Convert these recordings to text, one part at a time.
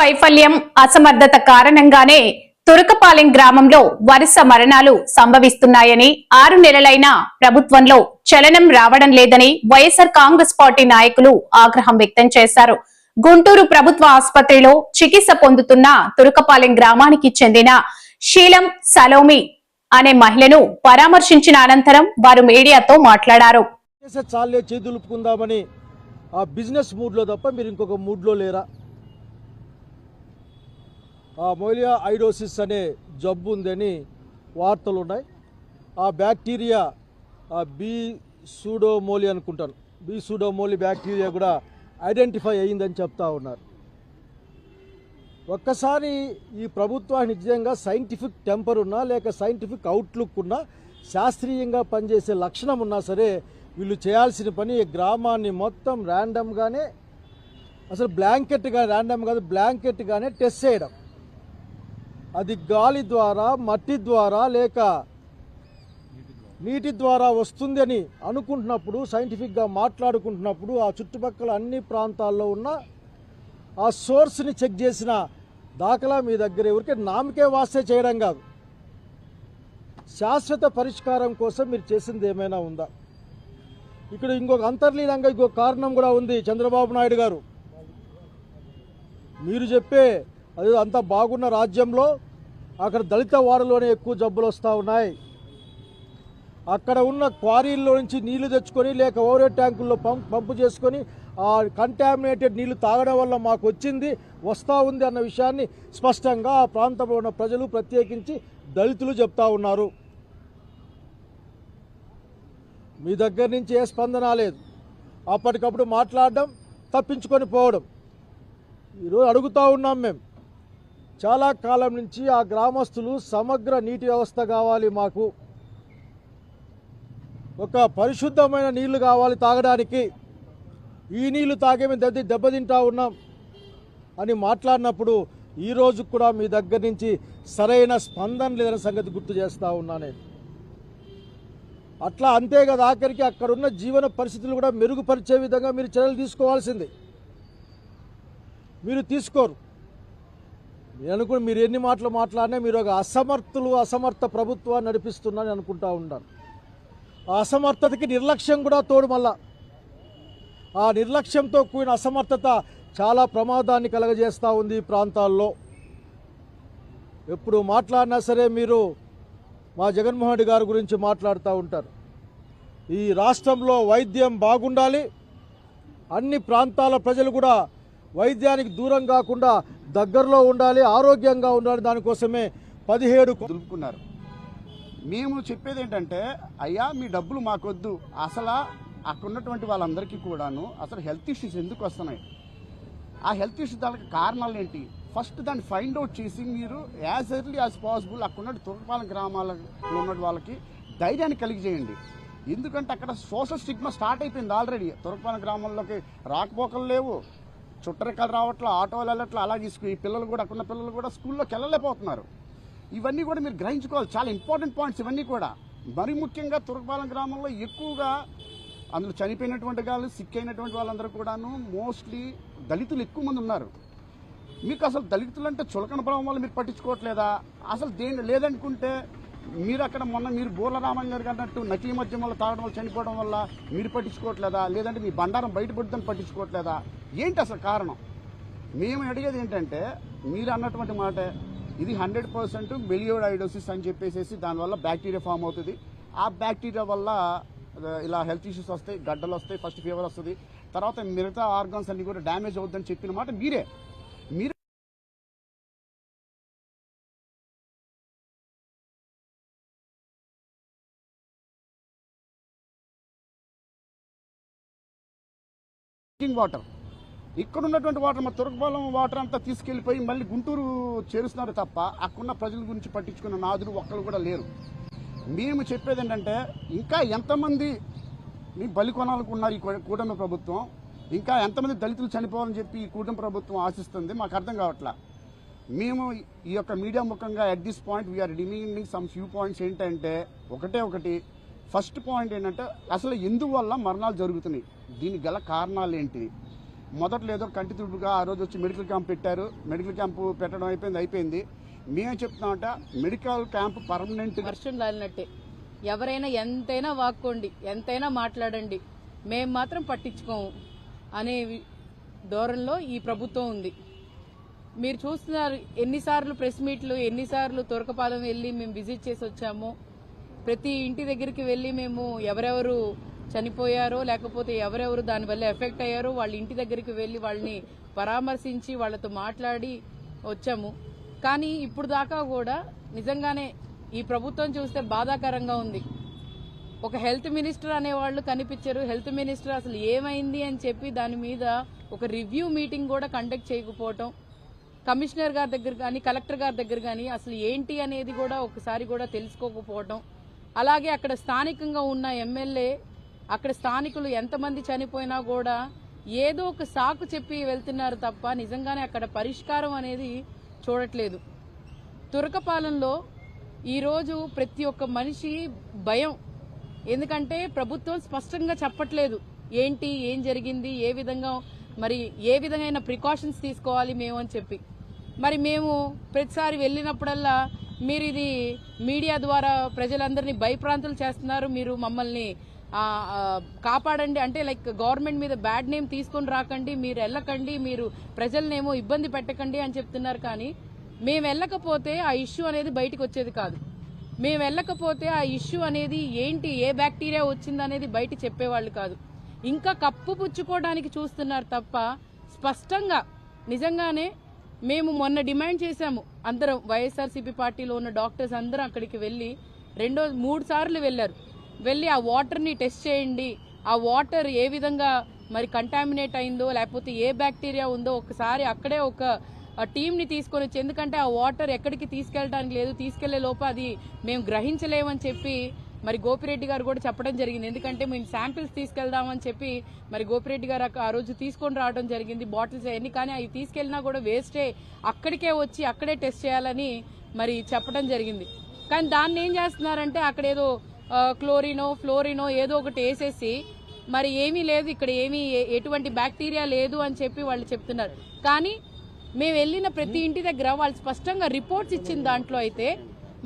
వైఫల్యం అసమర్థత కారణంగానే తురకపాలెం గ్రామంలో వరుస మరణాలు సంభవిస్తున్నాయని ఆరు నెలలైన ప్రభుత్వంలో చలనం రావడం లేదని వైఎస్ఆర్ కాంగ్రెస్ పార్టీ నాయకులు ఆగ్రహం వ్యక్తం చేశారు. గుంటూరు ప్రభుత్వ ఆసుపత్రిలో చికిత్స పొందుతున్న తురకపాలెం గ్రామానికి చెందిన శీలం సలోమి అనే మహిళను పరామర్శించిన అనంతరం వారు మీడియాతో మాట్లాడారు. చాలే చేతులుపుకుందామని ఆ బిజినెస్ మూడ్లో తప్ప మీరు ఇంకొక మూడ్లో లేరా? ఆ మోలియా ఐడోసిస్ అనే జబ్బు ఉందని వార్తలు ఉన్నాయి ఆ బ్యాక్టీరియా బీ బి సూడోమోలి అనుకుంటాను బి సూడోమోలి బ్యాక్టీరియా కూడా ఐడెంటిఫై అయ్యిందని చెప్తా ఉన్నారు. ఒక్కసారి ఈ ప్రభుత్వానికి నిజంగా సైంటిఫిక్ టెంపర్ ఉన్నా లేక సైంటిఫిక్ అవుట్లుక్ ఉన్నా శాస్త్రీయంగా పనిచేసే లక్షణం ఉన్నా సరే వీళ్ళు చేయాల్సిన పని ఈ గ్రామాన్ని మొత్తం ర్యాండమ్గానే అసలు బ్లాంకెట్గా ర్యాండమ్ కాదు బ్లాంకెట్గానే టెస్ట్ చేయడం. అది గాలి ద్వారా మట్టి ద్వారా లేక నీటి ద్వారా వస్తుంది అని అనుకుంటున్నప్పుడు సైంటిఫిక్గా మాట్లాడుకుంటున్నప్పుడు ఆ చుట్టుపక్కల అన్ని ప్రాంతాల్లో ఉన్న ఆ సోర్స్ని చెక్ చేసిన దాఖలా మీ దగ్గర ఎవరికి నామకే వాస్తే చేయడం కాదు. శాశ్వత పరిష్కారం కోసం మీరు చేసింది ఏమైనా ఉందా? ఇక్కడ ఇంకొక అంతర్లీనంగా ఇంకొక కారణం కూడా ఉంది చంద్రబాబు నాయుడు గారు. మీరు చెప్పే అది అంత బాగున్న రాజ్యంలో అక్కడ దళిత వాడలోనే ఎక్కువ జబ్బులు వస్తూ ఉన్నాయి. అక్కడ ఉన్న క్వారీల్లో నుంచి నీళ్ళు తెచ్చుకొని లేక ఓవరే ట్యాంకుల్లో పంప్ పంపు చేసుకొని ఆ కంటామినేటెడ్ నీళ్ళు తాగడం వల్ల మాకు వచ్చింది వస్తూ ఉంది అన్న విషయాన్ని స్పష్టంగా ఆ ప్రాంతంలో ఉన్న ప్రజలు ప్రత్యేకించి దళితులు చెప్తా ఉన్నారు. మీ దగ్గర నుంచి ఏ స్పందన లేదు. అప్పటికప్పుడు మాట్లాడడం తప్పించుకొని పోవడం. ఈరోజు అడుగుతూ ఉన్నాం మేము. చాలా కాలం నుంచి ఆ గ్రామస్తులు సమగ్ర నీటి వ్యవస్థ కావాలి మాకు. ఒక పరిశుద్ధమైన నీళ్ళు కావాలి తాగడానికి. ఈ నీళ్ళు తాగే మేము దెబ్బ దెబ్బతింటా ఉన్నాం అని మాట్లాడినప్పుడు ఈ రోజు కూడా మీ దగ్గర నుంచి సరైన స్పందన లేదనే సంగతి గుర్తు చేస్తూ ఉన్నా నేను. అట్లా అంతే కదా ఆఖరికి అక్కడున్న జీవన పరిస్థితులు కూడా మెరుగుపరిచే విధంగా మీరు చర్యలు తీసుకోవాల్సింది. మీరు తీసుకోరు. నేను అనుకుని మీరు ఎన్ని మాటలు మాట్లాడినా మీరు ఒక అసమర్థులు అసమర్థ ప్రభుత్వాన్ని నడిపిస్తున్నారని అనుకుంటా ఉన్నాను ఆ అసమర్థతకి నిర్లక్ష్యం కూడా తోడు మళ్ళా. ఆ నిర్లక్ష్యంతో కూడిన అసమర్థత చాలా ప్రమాదాన్ని కలగజేస్తూ ఉంది ఈ ప్రాంతాల్లో. ఎప్పుడు మాట్లాడినా సరే మీరు మా జగన్మోహన్ రెడ్డి గారి గురించి మాట్లాడుతూ ఉంటారు. ఈ రాష్ట్రంలో వైద్యం బాగుండాలి. అన్ని ప్రాంతాల ప్రజలు కూడా వైద్యానికి దూరం కాకుండా దగ్గరలో ఉండాలి ఆరోగ్యంగా ఉండాలి దానికోసమే పదిహేడు దులుపుకున్నారు. మేము చెప్పేది ఏంటంటే అయ్యా మీ డబ్బులు మాకొద్దు. అసలు అక్కడ ఉన్నటువంటి వాళ్ళందరికీ కూడాను అసలు హెల్త్ ఇష్యూస్ ఎందుకు వస్తున్నాయి? ఆ హెల్త్ ఇష్యూస్ దానికి కారణాలు ఏంటి? ఫస్ట్ దాన్ని ఫైండ్ అవుట్ చేసి మీరు యాజ్ ఎర్లీ యాజ్ పాసిబుల్ అక్కడ ఉన్న గ్రామాలలో ఉన్న వాళ్ళకి ధైర్యాన్ని కలిగజేయండి ఎందుకంటే అక్కడ సోషల్ స్టిగ్మా స్టార్ట్ అయిపోయింది ఆల్రెడీ. తురపాలెం గ్రామంలోకి రాకపోకలు లేవు. చుట్టరికలు రావట్లే ఆటోలు వెళ్ళట్లే అలా తీసుకుని పిల్లలు కూడా అక్కడ ఉన్న పిల్లలు కూడా స్కూల్లోకి వెళ్ళలేకపోతున్నారు. ఇవన్నీ కూడా మీరు గ్రహించుకోవాలి. చాలా ఇంపార్టెంట్ పాయింట్స్ ఇవన్నీ కూడా. మరి ముఖ్యంగా తురకపాలెం గ్రామంలో ఎక్కువగా అందులో చనిపోయినటువంటి వాళ్ళు సిక్ అయినటువంటి వాళ్ళందరూ కూడాను మోస్ట్లీ దళితులు ఎక్కువ మంది ఉన్నారు. మీకు అసలు దళితులు అంటే చులకన బలం వల్ల మీరు పట్టించుకోవట్లేదా? అసలు దేని లేదనుకుంటే మీరు అక్కడ మొన్న మీరు బోర్ల రామయ్య గారు అన్నట్టు నకిలీ మద్యం వల్ల తాగడం వల్ల చనిపోవడం వల్ల మీరు పట్టించుకోవట్లేదా? లేదంటే మీ బండారం బయటపడుతుందని పట్టించుకోవట్లేదా? ఏంటి అసలు కారణం? మేము అడిగేది ఏంటంటే మీరు అన్నటువంటి మాట ఇది హండ్రెడ్ పర్సెంట్ మెలియోడైడోసిస్ అని చెప్పేసి దానివల్ల బ్యాక్టీరియా ఫామ్ అవుతుంది. ఆ బ్యాక్టీరియా వల్ల ఇలా హెల్త్ ఇష్యూస్ వస్తాయి గడ్డలు వస్తాయి ఫస్ట్ ఫీవర్ వస్తుంది. తర్వాత మిగతా ఆర్గాన్స్ అన్ని కూడా డ్యామేజ్ అవుతుందని చెప్పిన మాట మీరే. Drinking water. ఇక్కడ ఉన్నటువంటి వాటర్ మా తురకపాలెం వాటర్ అంతా తీసుకెళ్ళిపోయి మళ్ళీ గుంటూరు చేరుస్తున్నారు తప్ప అక్కడున్న ప్రజల గురించి పట్టించుకున్న నాదులు ఒక్కరు కూడా లేరు. మేము చెప్పేది ఏంటంటే ఇంకా ఎంతమంది మీ బలి కొనాలకు ఉన్నారు ఈ కూటమి ప్రభుత్వం? ఇంకా ఎంతమంది దళితులు చనిపోవాలని చెప్పి ఈ కూటమి ప్రభుత్వం ఆశిస్తుంది? మాకు అర్థం కావట్లా. మేము ఈ యొక్క మీడియా ముఖంగా at this point we are demanding some few points ఏంటంటే ఒకటే ఒకటి. ఫస్ట్ పాయింట్ ఏంటంటే అసలు ఎందువల్ల మరణాలు జరుగుతున్నాయి? దీనికి గల కారణాలు ఏంటి మొదట్లో ఏదో కంటి తుడుపుగా ఆ రోజు వచ్చి మెడికల్ క్యాంప్ పెట్టారు. మెడికల్ క్యాంపు పెట్టడం అయిపోయింది అయిపోయింది. మేమేం చెప్తున్నామంటే మెడికల్ క్యాంప్ పర్మనెంట్ వర్షం రాలినట్టే. ఎవరైనా ఎంతైనా వాక్కోండి ఎంతైనా మాట్లాడండి. మేము మాత్రం పట్టించుకోము అనే ధోరణిలో ఈ ప్రభుత్వం ఉంది. మీరు చూస్తున్నారు ఎన్నిసార్లు ప్రెస్ మీట్లు ఎన్నిసార్లు తురకపాలెం వెళ్ళి మేము విజిట్ చేసి వచ్చాము ప్రతి ఇంటి దగ్గరికి వెళ్ళి మేము ఎవరెవరు చనిపోయారో లేకపోతే ఎవరెవరు దానివల్ల ఎఫెక్ట్ అయ్యారో వాళ్ళ ఇంటి దగ్గరికి వెళ్ళి వాళ్ళని పరామర్శించి వాళ్ళతో మాట్లాడి వచ్చాము. కానీ ఇప్పుడు దాకా కూడా నిజంగానే ఈ ప్రభుత్వం చూస్తే బాధాకరంగా ఉంది. ఒక హెల్త్ మినిస్టర్ అనేవాళ్ళు కనిపించరు. హెల్త్ మినిస్టర్ అసలు ఏమైంది అని చెప్పి దాని మీద ఒక రివ్యూ మీటింగ్ కూడా కండక్ట్ చేయకపోవటం కమిషనర్ గారి దగ్గర కానీ కలెక్టర్ గారి దగ్గర కానీ అసలు ఏంటి అనేది కూడా ఒకసారి కూడా తెలుసుకోకపోవటం. అలాగే అక్కడ స్థానికంగా ఉన్న ఎమ్మెల్యే అక్కడ స్థానికులు ఎంతమంది చనిపోయినా కూడా ఏదో ఒక సాకు చెప్పి వెళ్తున్నారు తప్ప నిజంగానే అక్కడ పరిష్కారం అనేది చూడట్లేదు. తురకపాలెంలో ఈరోజు ప్రతి ఒక్క మనిషి భయం. ఎందుకంటే ప్రభుత్వం స్పష్టంగా చెప్పట్లేదు ఏంటి ఏం జరిగింది ఏ విధంగా మరి ఏ విధమైన ప్రికాషన్స్ తీసుకోవాలి మేము అని చెప్పి. మరి మేము ప్రతిసారి వెళ్ళినప్పుడల్లా మీరు ఇది మీడియా ద్వారా ప్రజలందరినీ భయప్రాంతులు చేస్తున్నారు మీరు మమ్మల్ని కాపాడండి. అంటే లైక్ గవర్నమెంట్ మీద బ్యాడ్ నేమ్ తీసుకొని రాకండి. మీరు వెళ్ళకండి మీరు ప్రజలనేమో ఇబ్బంది పెట్టకండి అని చెప్తున్నారు కానీ మేము వెళ్ళకపోతే ఆ ఇష్యూ అనేది బయటకు వచ్చేది కాదు. మేము వెళ్ళకపోతే ఆ ఇష్యూ అనేది ఏంటి ఏ బ్యాక్టీరియా వచ్చింది అనేది బయట చెప్పేవాళ్ళు కాదు. ఇంకా కప్పు పుచ్చుకోవడానికి చూస్తున్నారు తప్ప స్పష్టంగా నిజంగానే మేము మొన్న డిమాండ్ చేశాము. అందరం వైఎస్ఆర్సీపీ పార్టీలో ఉన్న డాక్టర్స్ అందరం అక్కడికి వెళ్ళి రెండో మూడు సార్లు వెళ్ళారు. వెళ్ళి ఆ వాటర్ని టెస్ట్ చేయండి. ఆ వాటర్ ఏ విధంగా మరి కంటామినేట్ అయిందో లేకపోతే ఏ బ్యాక్టీరియా ఉందో ఒకసారి అక్కడే ఒక ఆ టీంని తీసుకొని వచ్చి ఎందుకంటే ఆ వాటర్ ఎక్కడికి తీసుకెళ్ళడానికి లేదు తీసుకెళ్ళే లోపు అది మేము గ్రహించలేమని చెప్పి మరి గోపిరెడ్డి గారు కూడా చెప్పడం జరిగింది. ఎందుకంటే మేము శాంపిల్స్ తీసుకెళ్దామని చెప్పి మరి గోపిరెడ్డి గారు ఆ రోజు తీసుకొని రావడం జరిగింది. బాటిల్స్ అవన్నీ కానీ అవి తీసుకెళ్ళినా కూడా వేస్టే అక్కడికే వచ్చి అక్కడే టెస్ట్ చేయాలని మరి చెప్పడం జరిగింది. కానీ దాన్ని ఏం చేస్తున్నారంటే అక్కడ ఏదో క్లోరినో ఫ్లోరినో ఏదో ఒకటి వేసేసి మరి ఏమీ లేదు ఇక్కడ ఏమీ ఎటువంటి బ్యాక్టీరియా లేదు అని చెప్పి వాళ్ళు చెప్తున్నారు. కానీ మేము వెళ్ళిన ప్రతి ఇంటి దగ్గర వాళ్ళు స్పష్టంగా రిపోర్ట్స్ ఇచ్చిన దాంట్లో అయితే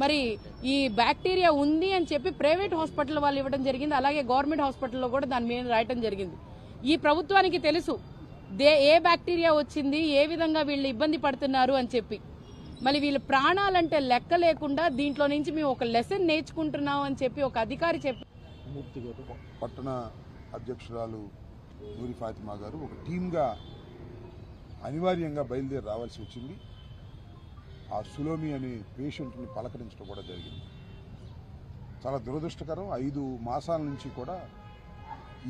మరి ఈ బ్యాక్టీరియా ఉంది అని చెప్పి ప్రైవేట్ హాస్పిటల్ వాళ్ళు ఇవ్వడం జరిగింది అలాగే గవర్నమెంట్ హాస్పిటల్లో కూడా దాని మీద రాయటం జరిగింది. ఈ ప్రభుత్వానికి తెలుసు దే ఏ బ్యాక్టీరియా వచ్చింది ఏ విధంగా వీళ్ళు ఇబ్బంది పడుతున్నారు అని చెప్పి. మళ్ళీ వీళ్ళ ప్రాణాలంటే లెక్క లేకుండా దీంట్లో నుంచి మేము ఒక లెసన్ నేర్చుకుంటున్నాం అని చెప్పి ఒక అధికారి చెప్పి పట్టణ అధ్యక్షురాలు నూరి ఫాతిమా గారు ఒక టీమ్గా అనివార్యంగా బయలుదేరి రావాల్సి వచ్చింది. ఆ సులోమి అనే పేషెంట్ని పలకరించడం కూడా జరిగింది. చాలా దురదృష్టకరం. ఐదు మాసాల నుంచి కూడా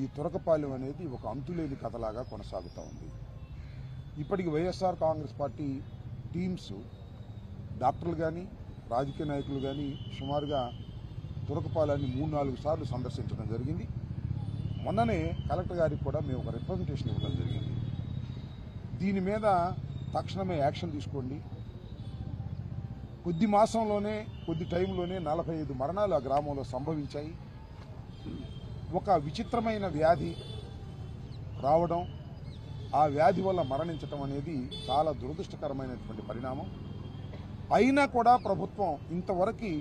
ఈ తురకపాలెం అనేది ఒక అంతులేని కథలాగా కొనసాగుతూ ఉంది. ఇప్పటికి వైఎస్ఆర్ కాంగ్రెస్ పార్టీ టీమ్స్ డాక్టర్లు కానీ రాజకీయ నాయకులు కానీ సుమారుగా తురకపాలెన్ని మూడు నాలుగు సార్లు సందర్శించడం జరిగింది. మొన్ననే కలెక్టర్ గారికి కూడా మేము ఒక రిప్రజెంటేషన్ ఇవ్వడం జరిగింది. దీని మీద తక్షణమే యాక్షన్ తీసుకోండి. కొద్ది మాసంలోనే కొద్ది టైంలోనే నలభై ఐదు మరణాలు ఆ గ్రామంలో సంభవించాయి. ఒక విచిత్రమైన వ్యాధి రావడం ఆ వ్యాధి వల్ల మరణించటం అనేది చాలా దురదృష్టకరమైనటువంటి పరిణామం. అయినా కూడా ప్రభుత్వం ఇంతవరకు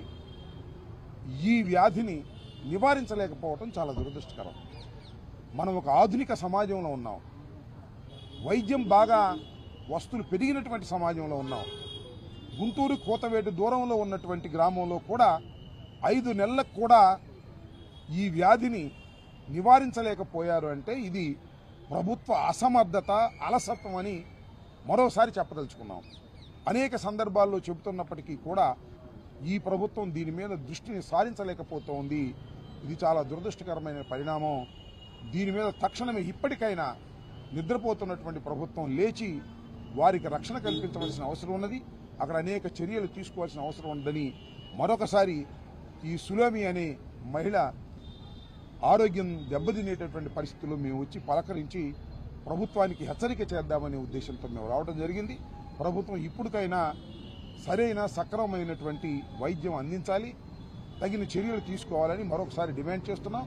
ఈ వ్యాధిని నివారించలేకపోవటం చాలా దురదృష్టకరం. మనం ఒక ఆధునిక సమాజంలో ఉన్నాం. వైద్యం బాగా వస్తువులు పెరిగినటువంటి సమాజంలో ఉన్నాం. గుంటూరు కోతవేటు దూరంలో ఉన్నటువంటి గ్రామంలో కూడా ఐదు నెలలకు కూడా ఈ వ్యాధిని నివారించలేకపోయారు అంటే ఇది ప్రభుత్వ అసమర్థత అలసత్వం అని మరోసారి చెప్పదలుచుకున్నాం. అనేక సందర్భాల్లో చెబుతున్నప్పటికీ కూడా ఈ ప్రభుత్వం దీని మీద దృష్టిని సారించలేకపోతోంది. ఇది చాలా దురదృష్టకరమైన పరిణామం. దీని మీద తక్షణమే ఇప్పటికైనా నిద్రపోతున్నటువంటి ప్రభుత్వం లేచి వారికి రక్షణ కల్పించవలసిన అవసరం ఉన్నది. అక్కడ అనేక చర్యలు తీసుకోవాల్సిన అవసరం ఉందని మరొకసారి ఈ సులోమి అనే మహిళ ఆరోగ్యం దెబ్బతినేటటువంటి పరిస్థితుల్లో మేము వచ్చి పలకరించి ప్రభుత్వానికి హెచ్చరిక చేద్దామనే ఉద్దేశంతో మేము రావడం జరిగింది. ప్రభుత్వం ఇప్పటికైనా సరైన సక్రమమైనటువంటి వైద్యం అందించాలి తగిన చర్యలు తీసుకోవాలని మరొకసారి డిమాండ్ చేస్తున్నాం.